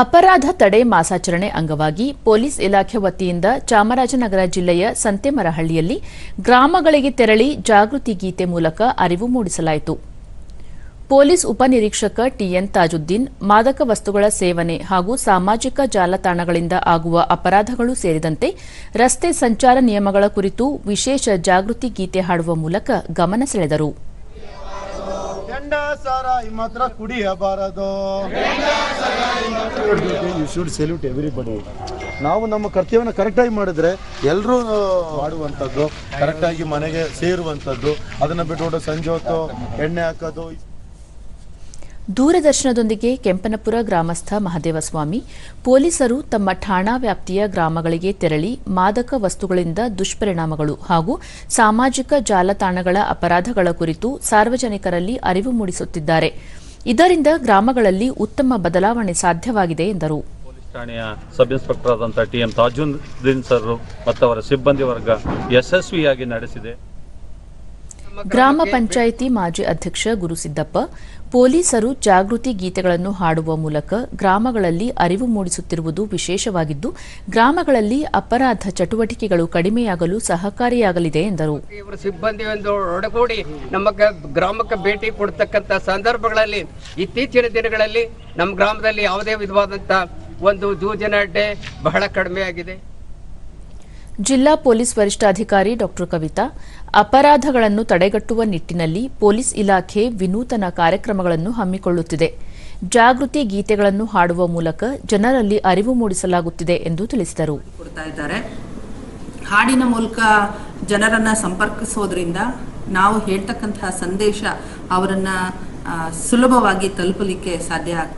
ಅಪರಾಧ ತಡೆ ಮಾಸಾಚರಣೆ ಅಂಗವಾಗಿ ಪೊಲೀಸ್ ಇಲಾಖೆ ವತಿಯಿಂದ ಚಾಮರಾಜನಗರ ಜಿಲ್ಲೆಯ ಸಂತೆಮರಹಳ್ಳಿಯಲ್ಲಿ ಗ್ರಾಮಗಳಿಗೆ ತೆರಳಿ ಜಾಗೃತಿ ಗೀತೆ ಮೂಲಕ ಅರಿವು ಮೂಡಿಸಲಾಯಿತು. ಪೊಲೀಸ್ ಉಪನಿರೀಕ್ಷಕ ಟಿಎನ್ ತಾಜುದ್ದೀನ್, ಮಾದಕ ವಸ್ತುಗಳ ಸೇವನೆ ಹಾಗೂ ಸಾಮಾಜಿಕ ಜಾಲತಾಣಗಳಿಂದ ಆಗುವ ಅಪರಾಧಗಳು ಸೇರಿದಂತೆ ರಸ್ತೆ ಸಂಚಾರ ನಿಯಮಗಳ ಕುರಿತು ವಿಶೇಷ ಜಾಗೃತಿ ಗೀತೆ ಹಾಡುವ ಮೂಲಕ ಗಮನ ಸೆಳೆದರು. ಮಾತ್ರ ಕುಡಿಯಬಾರದು. ಯು ಶುಡ್ ಸೆಲ್ಯೂಟ್ ಎವ್ರಿಬಡಿ ನಾವು ನಮ್ಮ ಕರ್ತವ್ಯನ ಕರೆಕ್ಟಾಗಿ ಮಾಡಿದ್ರೆ ಎಲ್ಲರೂ ಮಾಡುವಂಥದ್ದು, ಕರೆಕ್ಟಾಗಿ ಮನೆಗೆ ಸೇರುವಂಥದ್ದು. ಅದನ್ನು ಬಿಟ್ಟು ಸಂಜೆ ಹೊತ್ತು ಎಣ್ಣೆ ಹಾಕೋದು. ದೂರದರ್ಶನದೊಂದಿಗೆ ಕೆಂಪನಪುರ ಗ್ರಾಮಸ್ಥ ಮಹದೇವಸ್ವಾಮಿ ಪೊಲೀಸರು ತಮ್ಮ ಠಾಣಾ ವ್ಯಾಪ್ತಿಯ ಗ್ರಾಮಗಳಿಗೆ ತೆರಳಿ ಮಾದಕ ವಸ್ತುಗಳಿಂದ ದುಷ್ಪರಿಣಾಮಗಳು ಹಾಗೂ ಸಾಮಾಜಿಕ ಜಾಲತಾಣಗಳ ಅಪರಾಧಗಳ ಕುರಿತು ಸಾರ್ವಜನಿಕರಲ್ಲಿ ಅರಿವು ಮೂಡಿಸುತ್ತಿದ್ದಾರೆ. ಇದರಿಂದ ಗ್ರಾಮಗಳಲ್ಲಿ ಉತ್ತಮ ಬದಲಾವಣೆ ಸಾಧ್ಯವಾಗಿದೆ ಎಂದರು. ಠಾಣೆಯ ಸಬ್ ಇನ್ಸ್ಪೆಕ್ಟರ್ ಆದಂಥ ಟಿ ಎಂ ತಾಜುದ್ದೀನ್ ಸರ್ ಮತ್ತು ಅವರ ಸಿಬ್ಬಂದಿ ವರ್ಗ ಯಶಸ್ವಿಯಾಗಿ ನಡೆಸಿದೆ. ಗ್ರಾಮ ಪಂಚಾಯಿತಿ ಮಾಜಿ ಅಧ್ಯಕ್ಷ ಗುರುಸಿದ್ದಪ್ಪ ಪೊಲೀಸರು ಜಾಗೃತಿ ಗೀತೆಗಳನ್ನು ಹಾಡುವ ಮೂಲಕ ಗ್ರಾಮಗಳಲ್ಲಿ ಅರಿವು ಮೂಡಿಸುತ್ತಿರುವುದು ವಿಶೇಷವಾಗಿದ್ದು, ಗ್ರಾಮಗಳಲ್ಲಿ ಅಪರಾಧ ಚಟುವಟಿಕೆಗಳು ಕಡಿಮೆಯಾಗಲು ಸಹಕಾರಿಯಾಗಲಿದೆ ಎಂದರು. ಇವರು ಸಿಬ್ಬಂದಿ ಒಂದು ಒಡಗೂಡಿ ನಮ್ಮ ಗ್ರಾಮಕ್ಕೆ ಭೇಟಿ ಕೊಡ್ತಕ್ಕಂಥ ಸಂದರ್ಭಗಳಲ್ಲಿ ಇತ್ತೀಚಿನ ದಿನಗಳಲ್ಲಿ ನಮ್ಮ ಗ್ರಾಮದಲ್ಲಿ ಯಾವುದೇ ವಿಧವಾದಂಥ ಒಂದು ಜೂಜಿನ ಅಡ್ಡೆ ಬಹಳ ಕಡಿಮೆ ಆಗಿದೆ ಜಿಲ್ಲಾ ಪೊಲೀಸ್ ವರಿಷ್ಠಾಧಿಕಾರಿ ಡಾ ಕವಿತಾ, ಅಪರಾಧಗಳನ್ನು ತಡೆಗಟ್ಟುವ ನಿಟ್ಟಿನಲ್ಲಿ ಪೊಲೀಸ್ ಇಲಾಖೆ ವಿನೂತನ ಕಾರ್ಯಕ್ರಮಗಳನ್ನು ಹಮ್ಮಿಕೊಳ್ಳುತ್ತಿದೆ. ಜಾಗೃತಿ ಗೀತೆಗಳನ್ನು ಹಾಡುವ ಮೂಲಕ ಜನರಲ್ಲಿ ಅರಿವು ಮೂಡಿಸಲಾಗುತ್ತಿದೆ ಎಂದು ತಿಳಿಸಿದರು. ಹಾಡಿನ ಮೂಲಕ ಜನರನ್ನ ಸಂಪರ್ಕಿಸೋದ್ರಿಂದ ನಾವು ಹೇಳ್ತಕ್ಕಂತಹ ಸಂದೇಶ ಅವರನ್ನ ಸುಲಭವಾಗಿ ತಲುಪಲಿಕ್ಕೆ ಸಾಧ್ಯ ಆಗ್ತಾ